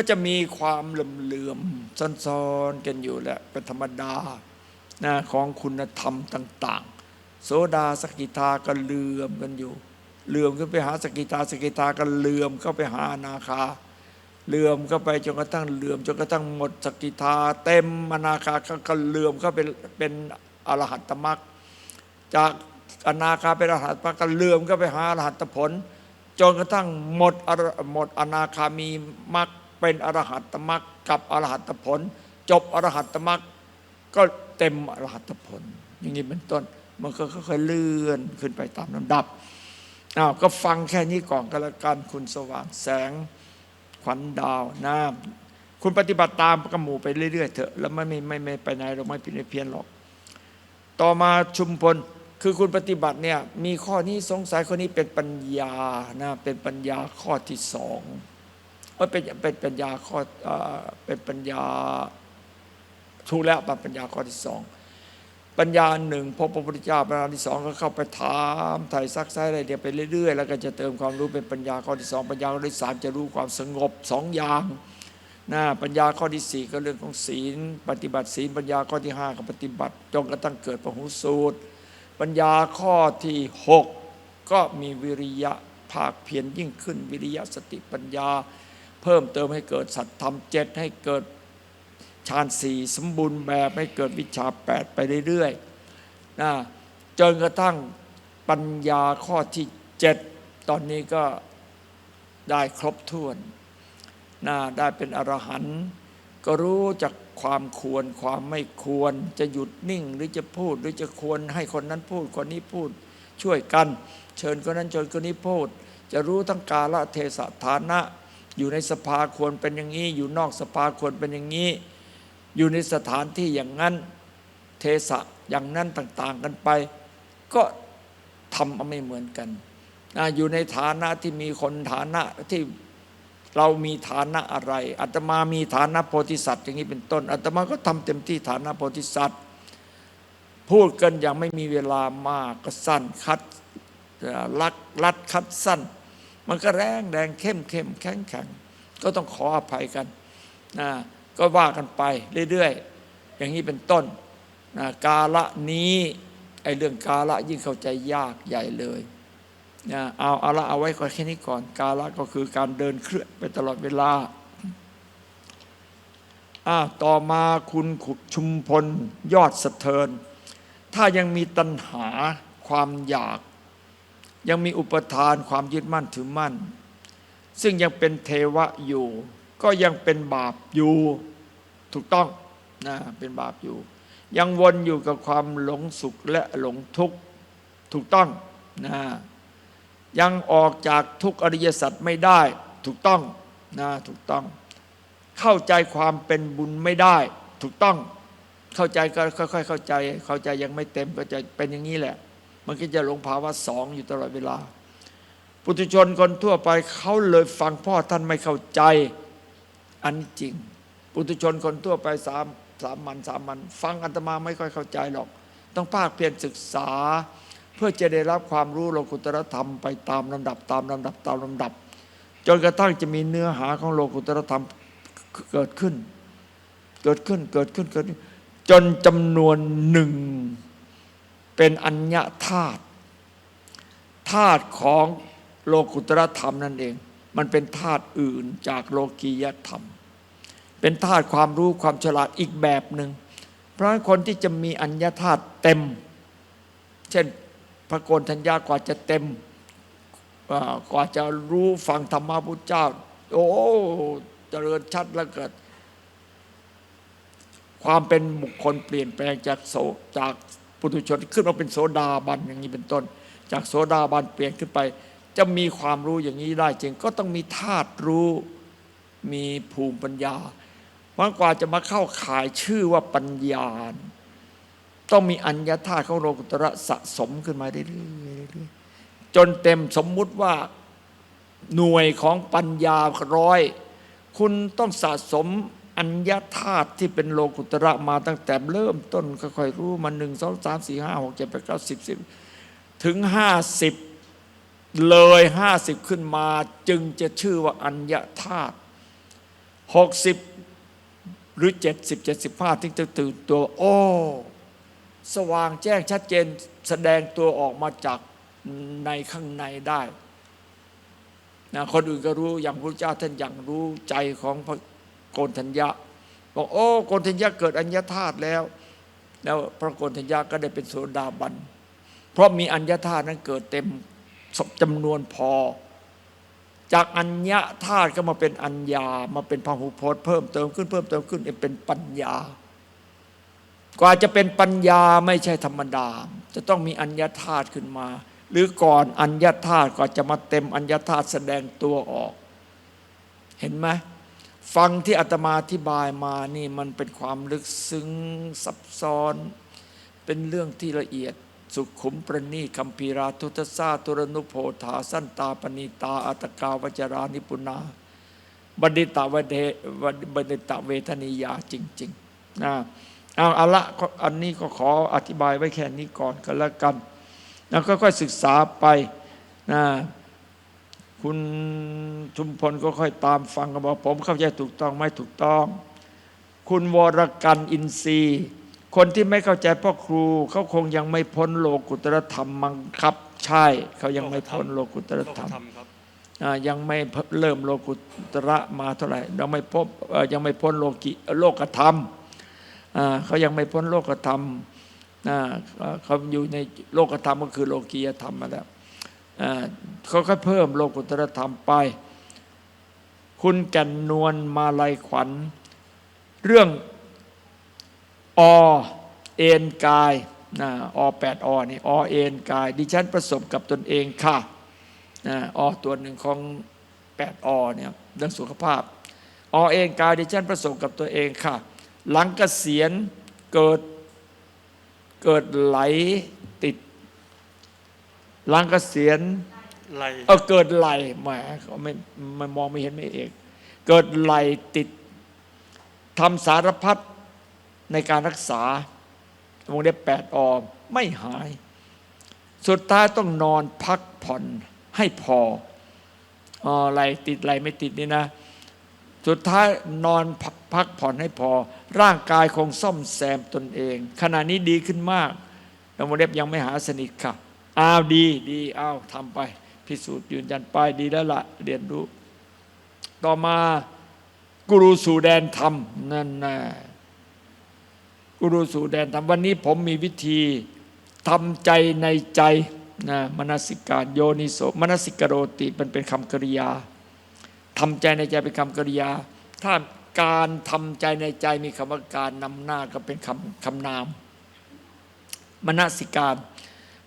ก็จะมีความเหลื่อมๆซ้อนๆกันอยู่แหละเป็นธรรมดานะของคุณธรรมต่าง ๆ โสดาสกิทาก็เหลื่อมกันอยู่เหลื่อมขึ้นไปหาสกิทาสกิทาก็เหลื่อมเข้าไปหานาคาเหลื่อมเข้าไปจนกระทั่งเหลื่อมจนกระทั่งหมดสกิทาเต็มอนาคาก็เหลื่อมเข้าเป็นเป็นอรหัตตมรรคจากอนาคาเป็นอรหัตตมรรคก็เหลื่อมเข้าไปหาอรหัตผลจนกระทั่งหมดหมดอนาคามีมรรค เป็นอรหัตตมรรคกับอรหัตผล จบอรหัตตมรรคก็เต็มอรหัตผล อย่างนี้เป็นต้น มันก็ค่อยๆเลื่อนขึ้นไปตามลำดับอ้าวก็ฟังแค่นี้ก่อนก็แล้วกันคุณสว่างแสงขวัญดาวน้ำคุณปฏิบัติตามกระหมูไปเรื่อยๆเถอะแล้วไม่ไม่ไม่ไม่ไปไหนเราไม่ผิดไม่เพี้ยนหรอก ต่อมาชุมพลคือคุณปฏิบัติเนี่ยมีข้อนี้สงสัยข้อนี้เป็นปัญญานะเป็นปัญญาข้อที่สอง ว่าเป็นเป็นปัญญาข้อเป็นปัญญาถูแล้วเป็นปัญญาข้อที่สองปัญญาหนึ่งพบพระพุทธเจ้าปัญญาที่สองก็เข้าไปถามไถ่ซักไซ้อะไรเดียวไปเรื่อยๆ แล้วก็จะเติมความรู้เป็นปัญญาข้อที่สองปัญญาข้อที่สามจะรู้ความสงบสองอย่างนะปัญญาข้อที่สี่ก็เรื่องของศีล ปฏิบัติศีล ปัญญาข้อที่ห้าก็ปฏิบัติจนกระทั่งเกิดพหูสูตร ปัญญาข้อที่หกก็มีวิริยะภาคเพียรยิ่งขึ้นวิริยะสติปัญญา เพิ่มเติมให้เกิดสัตธรรมเจ็ดให้เกิดฌานสี่สมบูรณ์แบบให้เกิดวิชาแปดไปเรื่อยๆนะจนกระทั่งปัญญาข้อที่เจ็ดตอนนี้ก็ได้ครบถ้วนนะได้เป็นอรหันต์ก็รู้จักความควรความไม่ควรจะหยุดนิ่งหรือจะพูดหรือจะควรให้คนนั้นพูดคนนี้พูดช่วยกัน เชิญคนนั้นเชิญคนนี้พูด จะรู้ทั้งกาลเทศะฐานะ อยู่ในสภาควรเป็นอย่างนี้ อยู่นอกสภาควรเป็นอย่างนี้ อยู่ในสถานที่อย่างนั้นเทศะอย่างนั้นต่าง ๆ กันไป ก็ทำไม่เหมือนกันอยู่ในฐานะที่มีคนฐานะที่เรามีฐานะอะไรอาตมามีฐานะโพธิสัตว์อย่างนี้เป็นต้นอาตมาก็ทำเต็มที่ฐานะโพธิสัตว์ พูดกันอย่างไม่มีเวลามากก็สั้นคัดลักลัดคัดสั้น มันก็แรงแดงเข้มเข้มแข็งแข็งก็ต้องขออภัยกันนะก็ว่ากันไปเรื่อยๆ อย่างนี้เป็นต้นนะกาละนี้ไอ้เรื่องกาละยิ่งเข้าใจยากใหญ่เลยนะเอาเอาละเอาไว้ก่อนแค่นี้ก่อน กาละก็คือการเดินเคลื่อนไปตลอดเวลาอ่าต่อมาคุณขุชุมพลยอดสะเทิน ถ้ายังมีตัณหาความอยาก ยังมีอุปทานความยึดมั่นถือมั่น ซึ่งยังเป็นเทวะอยู่ ก็ยังเป็นบาปอยู่ถูกต้องนะเป็นบาปอยู่ ยังวนอยู่กับความหลงสุขและหลงทุกข์ถูกต้องนะยังออกจากทุกอริยสัจไม่ได้ถูกต้องนะถูกต้อง เข้าใจความเป็นบุญไม่ได้ ถูกต้องเข้าใจก็ค่อยๆเข้าใจ เข้าใจยังไม่เต็มก็จะเป็นอย่างนี้แหละ มันก็จะหลงภาวะสองอยู่ตลอดเวลา ปุถุชนคนทั่วไปเขาเลยฟังพ่อท่านไม่เข้าใจอันจริง ปุถุชนคนทั่วไปสามสามมันสามมัน ฟังอาตมาไม่ค่อยเข้าใจหรอก ต้องภาคเพียรศึกษา เพื่อจะได้รับความรู้โลกุตรธรรมไปตามลำดับตามลำดับตามลำดับ จนกระทั่งจะมีเนื้อหาของโลกุตรธรรมเกิดขึ้น เกิดขึ้นเกิดขึ้นเกิดขึ้นจนจำนวนหนึ่ง เป็นอัญญาธาตุธาตุของโลกุตรธรรมนั่นเอง มันเป็นธาตุอื่นจากโลกียธรรม เป็นธาตุความรู้ความฉลาดอีกแบบหนึ่งเพราะคนที่จะมีอัญญาธาตุเต็ม เช่นพระโกนธัญญากว่าจะเต็มกว่าจะรู้ฟังธรรมะพุทธเจ้า โอ้เจริญชัดแล้วเกิด ความเป็นบุคคลเปลี่ยนแปลงจากโสจาก ปุถุชนขึ้นมาเป็นโสดาบันอย่างนี้เป็นต้น จากโสดาบันเปลี่ยนขึ้นไป จะมีความรู้อย่างนี้ได้จริงก็ต้องมีธาตุรู้มีภูมิปัญญาเพราะกว่าจะมาเข้าขายชื่อว่าปัญญา ต้องมีอัญญาธาตุของโลกุตระสะสมขึ้นมาเรื่อยๆจนเต็มสมมุติว่าหน่วยของปัญญาร้อย คุณต้องสะสม อัญญาธาตุที่เป็นโลกุตระมาตั้งแต่เริ่มต้นค่อยๆรู้มาหนึ่งสองสามสี่ห้าหกเจ็ดแปดเก้าสิบสิบถึงห้าสิบเลยห้าสิบขึ้นมา จึงจะชื่อว่าอัญญาธาตุหกสิบหรือเจ็ดสิบเจ็ดสิบห้าถึงจะตื่นตัวโอ้สว่างแจ้งชัดเจนแสดงตัวออกมาจากในข้างในได้นะคนอื่นก็รู้อย่างพระเจ้าท่านอย่างรู้ใจของพระ โกนธัญญะบอกโอ้โกนธัญญะเกิดอัญญาธาตุแล้ว แล้วพระโกนธัญญาก็ได้เป็นโสดาบัน เพราะมีอัญญาธาตุนั้นเกิดเต็มจำนวนพอ จากอัญญาธาตุก็มาเป็นอัญญามาเป็นพหุพจน์เพิ่มเติมขึ้นเพิ่มเติมขึ้นเป็นปัญญา กว่าจะเป็นปัญญาไม่ใช่ธรรมดา จะต้องมีอัญญาธาตุขึ้นมา หรือก่อนอัญญาธาตุกว่าจะมาเต็มอัญญาธาตุแสดงตัวออก เห็นไหม ฟังที่อาตมาอธิบายมานี่มันเป็นความลึกซึ้งซับซ้อน เป็นเรื่องที่ละเอียด สุขุมประณีคัมภีราทุตสาตุรนุโพธาสั้นตาปณีตาอัตกาวจรานิปุนาบัณฑิตาวเดบัณฑิตเวทนียาจริงๆนะเอาเอาละอันนี้ก็ขออธิบายไว้แค่นี้ก่อนก็แล้วกัน แล้วก็ค่อยศึกษาไปนะ คุณชุมพลก็ค่อยตามฟังกันบอกผมเข้าใจถูกต้องไหม่ถูกต้อง คุณวรกันอินทรีย์ คนที่ไม่เข้าใจพ่อครูเขาคงยังไม่พ้นโลกุตรธรรมมั้งครับ ใช่เขายังไม่พ้นโลกุตรธรรมโลกธรรมครับอ่ายังไม่เริ่มโลกุตระมาเท่าไหร่ยังไม่พบเอ่อยังไม่พ้นโลกิโลกธรรมอ่าเขายังไม่พ้นโลกธรรมอ่าเขาอยู่ในโลกธรรมก็คือโลกียธรรมมาแล้วอ่า เขาก็เพิ่มโลกุตรธรรมไป คุณแก่นนวลมาลัยขวัญ เรื่องอเอ็นกายนะอแปดอนี่อเอ็นกาย ดิฉันประสบกับตนเองค่ะนะอตัวหนึ่งของแปดอเนี่ยเรื่องสุขภาพอเองกายดิฉันประสบกับตัวเองค่ะ หลังเกษียณเกิดเกิดไหลติด หลังเกษียณไหลเออเกิดไหลแหมเขาไม่ไม่มองไม่เห็นไม่เอก เกิดไหลติดทำสารพัดในการรักษาวงเล็บแปดอมไม่หาย สุดท้ายต้องนอนพักผ่อนให้พออ๋อไหลติดไหลไม่ติดนี่นะ สุดท้ายนอนพักพักผ่อนให้พอ ร่างกายคงซ่อมแซมตนเอง ขณะนี้ดีขึ้นมากแล้วโมเล็บยังไม่หาสนิทค่ะ อ้าวดีดีอ้าวทำไป พิสูจน์ยืนยันไปดีแล้วละเรียนรู้ ต่อมากูรูสู่แดนธรรมนั่นนะกูรูสู่แดนธรรมวันนี้ผมมีวิธีทำใจในใจนะมนสิการโยนิโสมนสิกโรติมันเป็นคำกริยาทำใจในใจเป็นคำกริยา ถ้าการทำใจในใจมีคำว่าการนำหน้าก็เป็นคำคำนามมนสิการ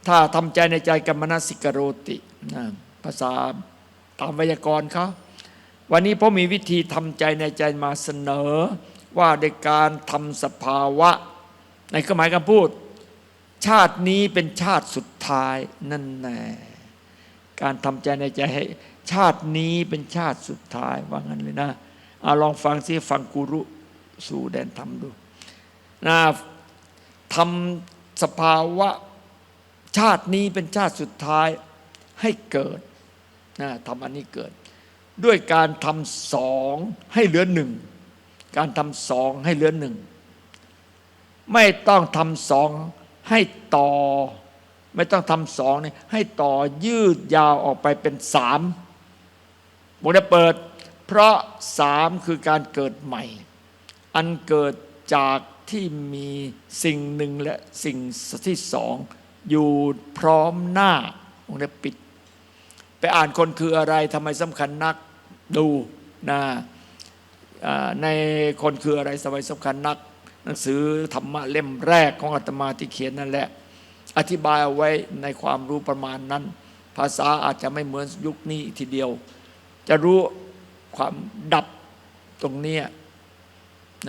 ถ้าทำใจในใจกับมนสิกโรตินะภาษาตามไวยากรณ์เขาวันนี้ผมมีวิธีทำใจในใจมาเสนอ ว่าในการทำสภาวะ ในความหมายการพูด ชาตินี้เป็นชาติสุดท้ายนั่นแน่การทำใจในใจให้ชาตินี้เป็นชาติสุดท้ายว่างั้นเลยนะเอาลองฟังซิฟังกุรุสู่แดนธรรมดูนะทำสภาวะ ชาตินี้เป็นชาติสุดท้ายให้เกิดนะทำอันนี้เกิด ด้วยการทำสองให้เหลือหนึ่งการทำสองให้เหลือหนึ่งไม่ต้องทำสองให้ต่อ ไม่ต้องทำสองนี่ให้ต่อยืดยาวออกไปเป็นสามบทเปิด เพราะสามคือการเกิดใหม่ อันเกิดจากที่มีสิ่งหนึ่งและสิ่งที่สอง อยู่พร้อมหน้าวงเล็บปิด ไปอ่านคนคืออะไรทำไมสำคัญนักดูนะอ่าในคนคืออะไรสมัยสำคัญนัก หนังสือธรรมะเล่มแรกของอาตมาที่เขียนนั่นแหละ อธิบายเอาไว้ในความรู้ประมาณนั้น ภาษาอาจจะไม่เหมือนยุคนี้ทีเดียว จะรู้ความดับตรงเนี้ย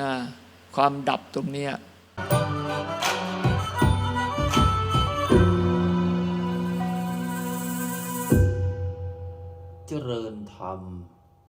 นะความดับตรงเนี้ย ธรรม